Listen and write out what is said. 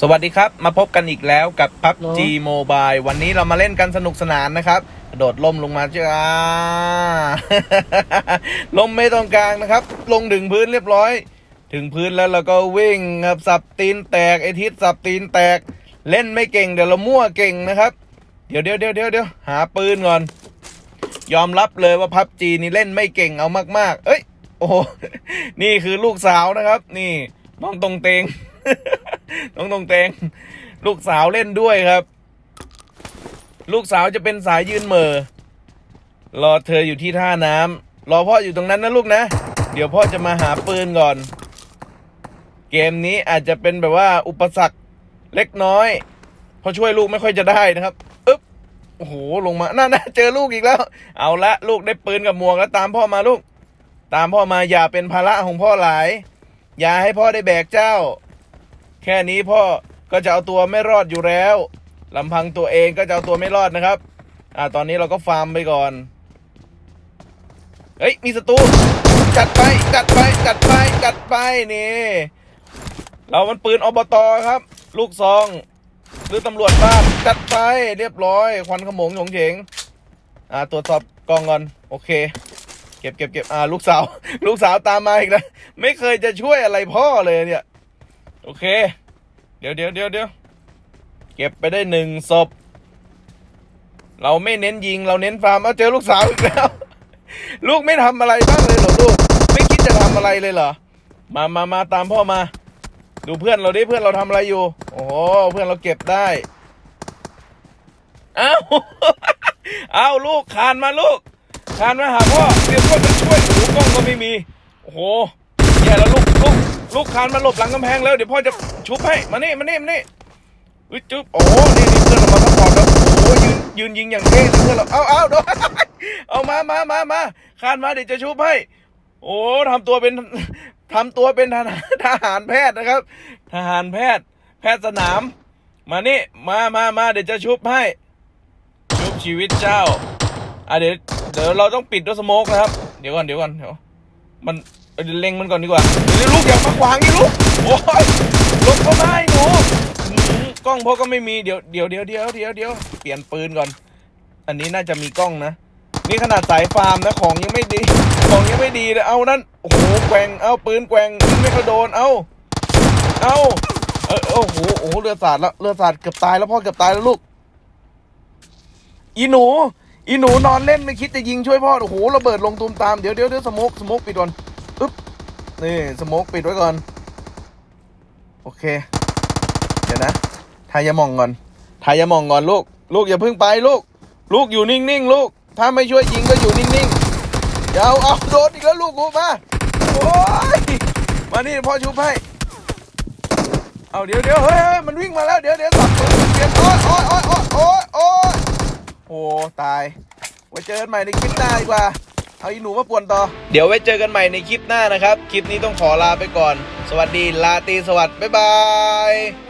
สวัสดีครับ มาพบกันอีกแล้วกับ PUBG เหรอ Mobile วันนี้เรามาเล่นกันสนุกสนานนะครับ กระโดดล่มลงมาจ้าล่มไม่ตรงกลางนะครับ ลงถึงพื้นเรียบร้อย ถึงพื้นแล้วเราก็วิ่งครับสับตีนแตกไอทิศสับตีนแตก เล่นไม่เก่งเดี๋ยวเรามั่วเก่งนะครับ เดี๋ยวเดี๋ยวเดี๋ยวเดี๋ยวเดี๋ยวหาปืนก่อน ยอมรับเลยว่าพับจีนี่เล่นไม่เก่งเอามาก ๆ เอ้ย โอ้โหนี่คือลูกสาวนะครับ นี่น้องตรงเตง น้องตรงเตงลูกสาวเล่นด้วยครับ ลูกสาวจะเป็นสายยืนเมอรอเธออยู่ที่ท่าน้ำรอพ่ออยู่ตรงนั้นนะลูกนะ เดี๋ยวพ่อจะมาหาปืนก่อน เกมนี้อาจจะเป็นแบบว่าอุปสรรคเล็กน้อยเพราะช่วยลูกไม่ค่อยจะได้นะครับอึ๊บโอ้โหลงมาน่าน่าเจอลูกอีกแล้ว เอาละลูกได้ปืนกับหมวกแล้วตามพ่อมาลูก ตามพ่อมาอย่าเป็นภาระของพ่อหลาย อย่าให้พ่อได้แบกเจ้า แค่นี้พ่อก็จะเอาตัวไม่รอดอยู่แล้วลำพังตัวเองก็จะเอาตัวไม่รอดนะครับ อ่า ตอนนี้เราก็ฟาร์มไปก่อน เฮ้ย มีศัตรูจัดไป จัดไป จัดไป จัดไปนี่ เรามันปืนอบตครับ ลูกซอง หรือตำรวจบ้านจัดไปเรียบร้อย ควันขโมงโฉงเฉงอ่า ตรวจสอบกองก่อน โอเค เก็บเก็บเก็บอ่า ลูกสาว ลูกสาวตามมาอีกแล้ว ไม่เคยจะช่วยอะไรพ่อเลยเนี่ย โอเค เดี๋ยวเดี๋ยวเดี๋ยวเดี๋ยวเก็บไปได้หนึ่งศพ เราไม่เน้นยิง เราเน้นฟาร์ม เอาเจอลูกสาวอีกแล้ว ลูกไม่ทำอะไรบ้างเลยเหรอลูก ไม่คิดจะทำอะไรเลยเหรอ มามามาตามพ่อมา ดูเพื่อนเราดิ เพื่อนเราทำอะไรอยู่ โอ้โห เพื่อนเราเก็บได้ เอ้า เอาลูกคานมาลูกคานมาหาพ่อเดี๋ยวพ่อจะช่วยโอ้กล้องก็ไม่มี โอ้โหแย่แล้วลูกลูก ลูกคานมาหลบหลังกำแพงแล้วเดี๋ยวพ่อจะชุบให้มานี่มานี่มานี่อุ๊ยจุ๊บโอ้โหนี่นี่เพื่อนเรามาซัพพอร์ตแล้วโอ้ยืนยืนยิงอย่างเท่เลยเพื่อนเราเอาเอาโดนเอามามามามาคานมาเดี๋ยวจะชุบให้โอ้ทำตัวเป็นทำตัวเป็นทหารทหารแพทย์นะครับ ทหารแพทย์ แพทย์สนาม มานี่มามามาเดี๋ยวจะชุบให้ ชุบชีวิตเจ้าอะเดี๋ยวเดี๋ยวเราต้องปิดด้วยสโมกนะครับ เดี๋ยวก่อนเดี๋ยวก่อนเดี๋ยว มันเดี๋ยเล็งมันก่อนดีกว่าเดี๋ยวลูกอย่ามาขวางนี่ลูกโอ้ยลบเข้ามาให้หนูหือกล้องพ่อก็ไม่มีเดี๋ยวเดี๋ยวเดี๋ยวเดี๋ยวเดี๋ยวเดี๋ยวเปลี่ยนปืนก่อน อันนี้น่าจะมีกล้องนะ นี่ขนาดสายฟาร์มนะของยังไม่ดี ของยังไม่ดีเลยเอานั่นโอ้โหแกว่งเอาปืนแกว่งยิงไม่กระโดนเอาเอาเออโอ้โหโอ้โหเรือสาดแล้วเรือสาดเกือบตายแล้วพ่อเกือบตายแล้วลูก อีหนู อีหนูนอนเล่นไม่คิดจะยิงช่วยพ่อ โอ้โหระเบิดลงตูมตาม เดี๋ยวเดี๋ยวเดี๋ยวสโมกสโมกปิดก่อนอึ๊บ นี่สโมกปิดไว้ก่อน โอเค เดี๋ยวนะทายามองก่อนทายามองก่อนลูก ลูกอย่าเพิ่งไปลูก ลูกอยู่นิ่งๆลูก ถ้าไม่ช่วยยิงก็อยู่นิ่งๆอย่าเอาเอาโดนอีกแล้วลูกกูมา โอ้ย มานี่พ่อชุบให้เอาเดี๋ยวเดี๋ยวเฮ้ยเฮ้ยมันวิ่งมาแล้ว เดี๋ยวเดี๋ยวสับปืนเปลี่ยนโอ้ยโอ้ยโอ้ยโอ้ยโอ้ยโอ้ยโอ้ ตาย ไว้เจอกันใหม่ในคลิปหน้าดีกว่า เอาอีหนูมาป่วนต่อ เดี๋ยวไว้เจอกันใหม่ในคลิปหน้านะครับ คลิปนี้ต้องขอลาไปก่อน สวัสดีลาตีสวัสดิ์บ๊ายบาย